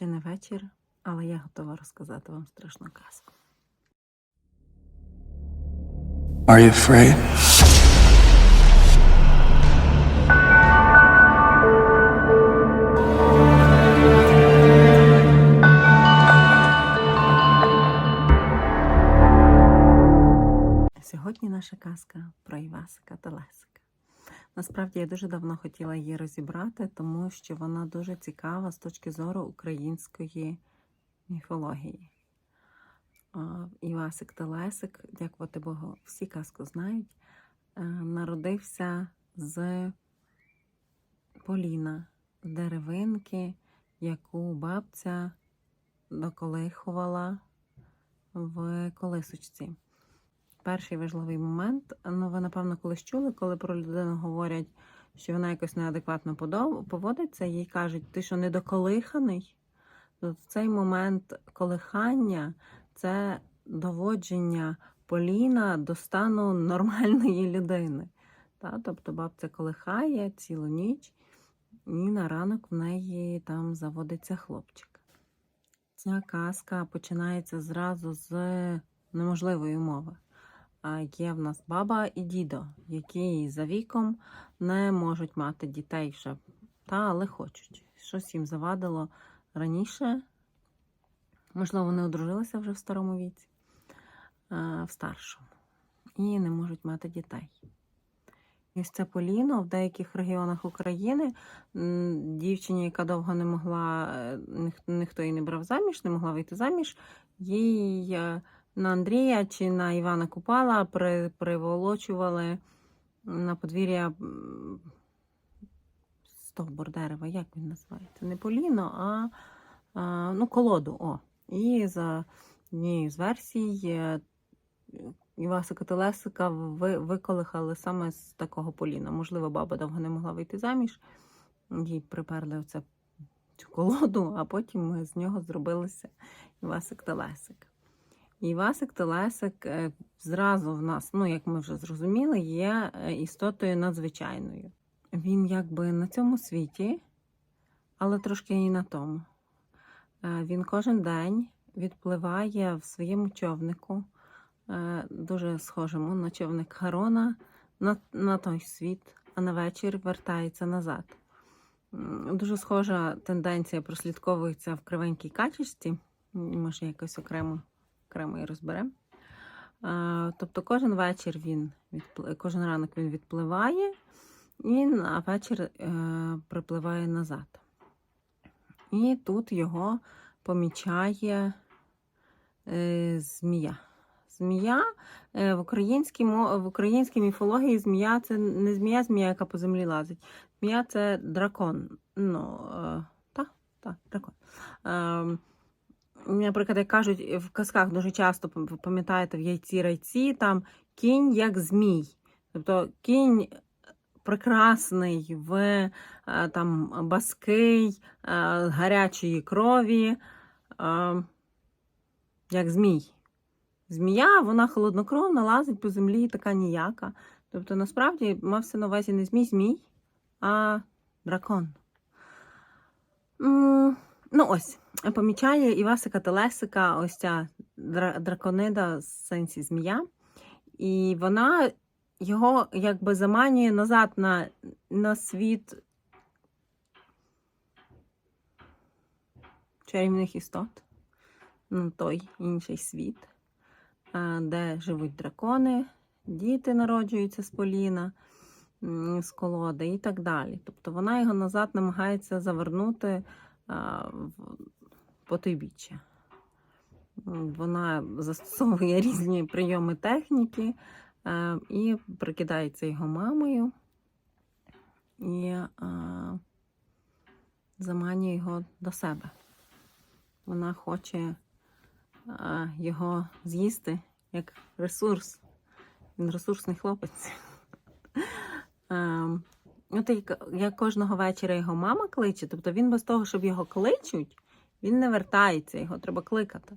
Ще не вечір, але я готова розказати вам страшну казку. Are you afraid? Сьогодні наша казка про Івасика та Лесика. Насправді я дуже давно хотіла її розібрати, тому що вона дуже цікава з точки зору української міфології. Івасик та Лесик, дякувати Богу, всі казку знають, е, народився з Поліна, деревинки, яку бабця доколихувала в колисочці. Перший важливий момент, ну ви напевно колись чули, коли про людину говорять, що вона якось неадекватно поводиться, їй кажуть, ти що недоколиханий? То цей момент колихання це доводження Поліна до стану нормальної людини. Та? Тобто бабця колихає цілу ніч, і на ранок в неї там заводиться хлопчик. Ця казка починається зразу з неможливої умови. Є в нас баба і дідо, які за віком не можуть мати дітей вже, та але хочуть. Щось їм завадило раніше. Можливо, вони одружилися вже в старому віці, в старшому, і не можуть мати дітей. І ось це Поліно в деяких регіонах України дівчині, яка довго не могла, е, ніхто її не брав заміж, не могла вийти заміж, їй е, на Андрія чи на Івана Купала при, приволочували на подвір'я м, стовбур дерева, як він називається? Не Поліно, а, а ну, колоду. О. І за однією з версій е, Івасика Телесика ви, виколихали саме з такого поліна. Можливо, баба довго не могла вийти заміж, їй приперли оце, цю колоду, а потім з нього зробилися Івасик Телесик. Івасик Телесик е, зразу в нас, ну як ми вже зрозуміли, є е, істотою надзвичайною. Він якби на цьому світі, але трошки і на тому. Е, Він кожен день відпливає в своєму човнику, дуже схожому на човник Харона, на, на той світ, а на вечір вертається назад. Дуже схожа тенденція прослідковується в кривенькій качечці. Може, якось окремо, окремо і розберемо. Е, Тобто кожен вечір він відпли- кожен ранок він відпливає, і на вечір е, припливає назад. І тут його помічає е, змія. Змія в, українській, в українській міфології змія це не змія, змія, яка по землі лазить. Змія це дракон. Ну, так, так, дракон. Наприклад, як кажуть в казках дуже часто, пам'ятаєте, в яйці райці там кінь як змій. Тобто кінь прекрасний, в там баский, гарячої крові, як змій. Змія, вона холоднокровна, лазить по землі, така ніяка. Тобто, насправді мався на увазі не змій змій, а дракон. Ну, ось, помічає Івасика Телесика, ось ця драконида в сенсі змія. І вона його якби заманює назад на, на світ чарівних істот, на той інший світ, де живуть дракони, діти народжуються з поліна, з колоди і так далі. Тобто вона його назад намагається завернути потойбіччя. Вона застосовує різні прийоми техніки і прикидається його мамою і заманює його до себе. Вона хоче його з'їсти як ресурс. Він ресурсний хлопець. От як, як кожного вечора його мама кличе, тобто він без того, щоб його кличуть, він не вертається, його треба кликати.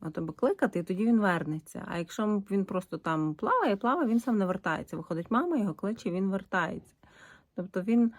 Його треба кликати, і тоді він вернеться. А якщо він просто там плаває, плаває, він сам не вертається. Виходить мама, його кличе, він вертається. Тобто він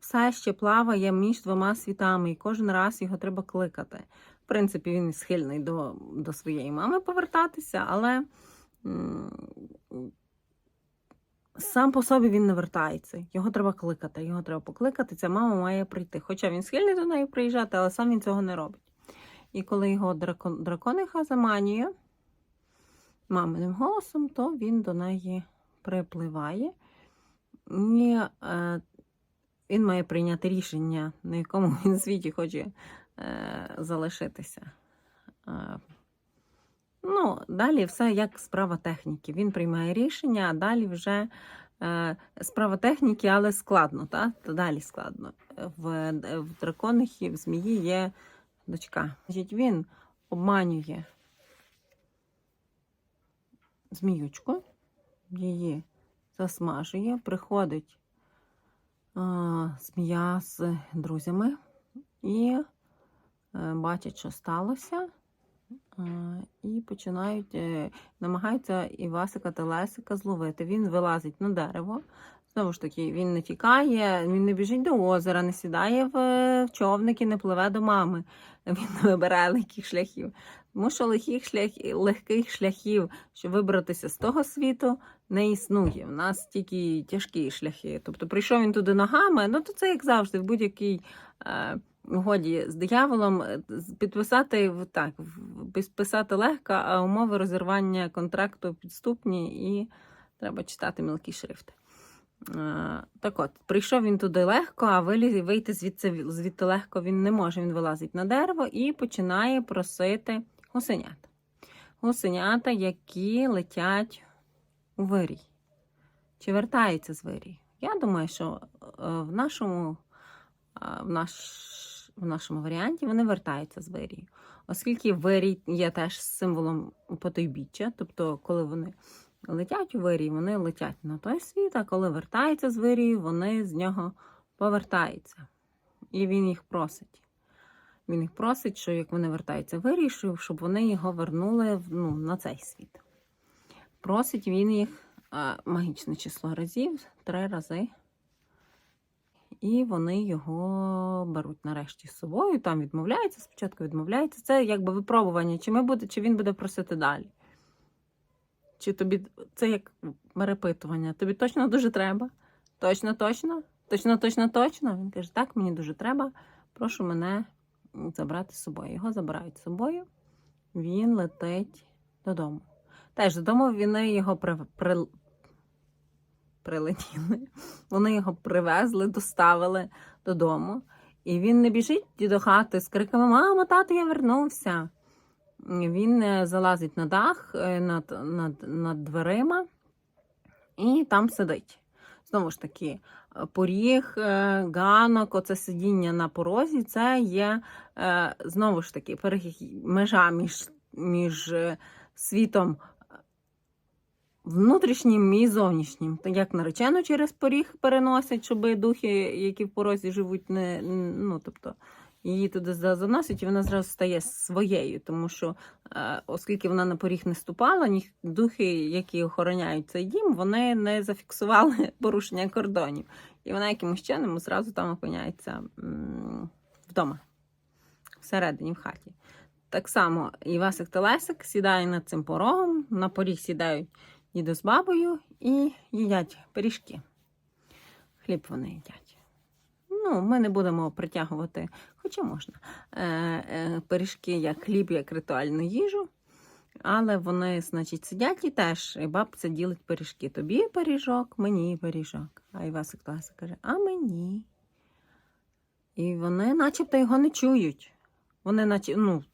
все ще плаває між двома світами, і кожен раз його треба кликати. В принципі, він схильний до, до своєї мами повертатися, але сам по собі він не вертається. Його треба кликати. Його треба покликати. Ця мама має прийти. Хоча він схильний до неї приїжджати, але сам він цього не робить. І коли його дракон, дракониха заманює маминим голосом, то він до неї припливає. І е, він має прийняти рішення, на якому він світі хоче е, залишитися. Е, ну, далі все як справа техніки. Він приймає рішення, а далі вже е, справа техніки, але складно, так? То далі складно. В, в драконихі, в змії є дочка. Значить, він обманює зміючку, її засмажує, приходить а, змія з друзями і е, бачать, що сталося. І починають, е, намагаються Івасика та Лесика зловити. Він вилазить на дерево. Знову ж таки, він не тікає, він не біжить до озера, не сідає в, в човник і не пливе до мами. Він не вибирає легких шляхів. Тому що легких, шлях, легких шляхів, щоб вибратися з того світу, не існує. У нас тільки тяжкі шляхи. Тобто прийшов він туди ногами, ну то це як завжди, в будь-якій е, угоді з дияволом е, підписати так, підписати легко, а умови розірвання контракту підступні і треба читати мілкі шрифти. Е, Так от, прийшов він туди легко, а вийти звідси звідти легко він не може. Він вилазить на дерево і починає просити гусенят. Гусенята, які летять у вирій. Чи вертаються з вирій? Я думаю, що е, в нашому, в наш, в нашому варіанті вони вертаються з вирію. Оскільки вирій є теж символом потойбіччя, тобто, коли вони летять у вирій, вони летять на той світ, а коли вертаються з вирію, вони з нього повертаються. І він їх просить. Він їх просить, що як вони вертаються в вирій, щоб вони його вернули ну, на цей світ. Просить він їх магічне число разів, три рази. І вони його беруть нарешті з собою. Там відмовляється, спочатку відмовляється. Це якби випробування, чи, ми буде, чи він буде просити далі. Чи тобі це як перепитування? Тобі точно дуже треба? Точно, точно? Точно, точно, точно? Він каже: так, мені дуже треба. Прошу мене забрати з собою. Його забирають з собою. Він летить додому. Теж додому вони його при, прилетіли. Вони його привезли, доставили додому. І він не біжить до хати з криками Мамо, тато, я вернувся. Він е, залазить на дах е, над, над, над дверима і там сидить. Знову ж таки, е, поріг, ганок, оце сидіння на порозі, це є знову ж таки межа між, між світом внутрішнім і зовнішнім. Як наречену через поріг переносять, щоб духи, які в порозі живуть, не ну, тобто. Її туди заносять, і вона зразу стає своєю, тому що, е, оскільки вона на поріг не ступала, духи, які охороняють цей дім, вони не зафіксували порушення кордонів. І вона якимось чином зразу там опиняється вдома, всередині, в хаті. Так само Івасик та Лесик сідає над цим порогом, на поріг сідають дідо з бабою і їдять пиріжки. Хліб вони їдять. Ну, ми не будемо притягувати, хоча можна, е, е, пиріжки як хліб, як ритуальну їжу. Але вони, значить, сидять і теж і бабця ділить пиріжки. Тобі пиріжок, мені пиріжок. А Івасик Лесик каже, а мені. І вони начебто його не чують. Вони наче, ну,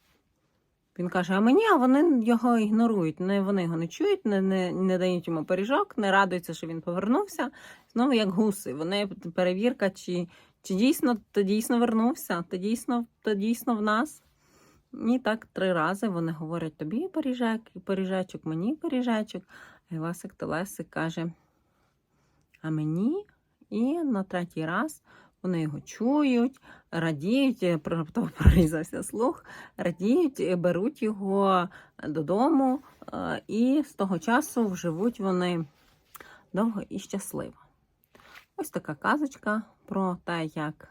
він каже, а мені, а вони його ігнорують. Не, вони його не чують, не, не, не дають йому пиріжок, не радуються, що він повернувся. Знову як гуси. Вони перевірка, чи, чи дійсно ти дійсно вернувся, ти дійсно, ти дійсно в нас. І так три рази вони говорять тобі пиріжек, пиріжечок, мені пиріжечок. А Івасик Телесик каже, а мені? І на третій раз вони його чують, радіють, е, раптово прорізався слух, радіють, е, беруть його додому, е, і з того часу живуть вони довго і щасливо. Ось така казочка про те, як,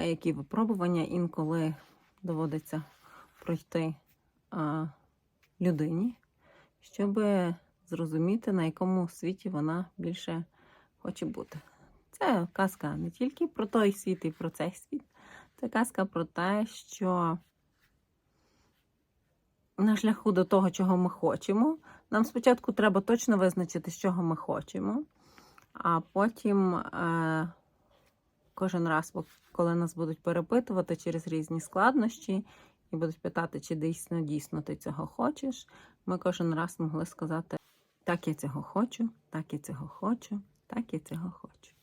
які випробування інколи доводиться пройти людині, щоб зрозуміти, на якому світі вона більше хоче бути. Це казка не тільки про той світ і про цей світ, це казка про те, що на шляху до того, чого ми хочемо, нам спочатку треба точно визначити, з чого ми хочемо, а потім е, кожен раз, коли нас будуть перепитувати через різні складнощі і будуть питати, чи дійсно дійсно ти цього хочеш, ми кожен раз могли сказати: так, я цього хочу, так, я цього хочу, так, я цього хочу.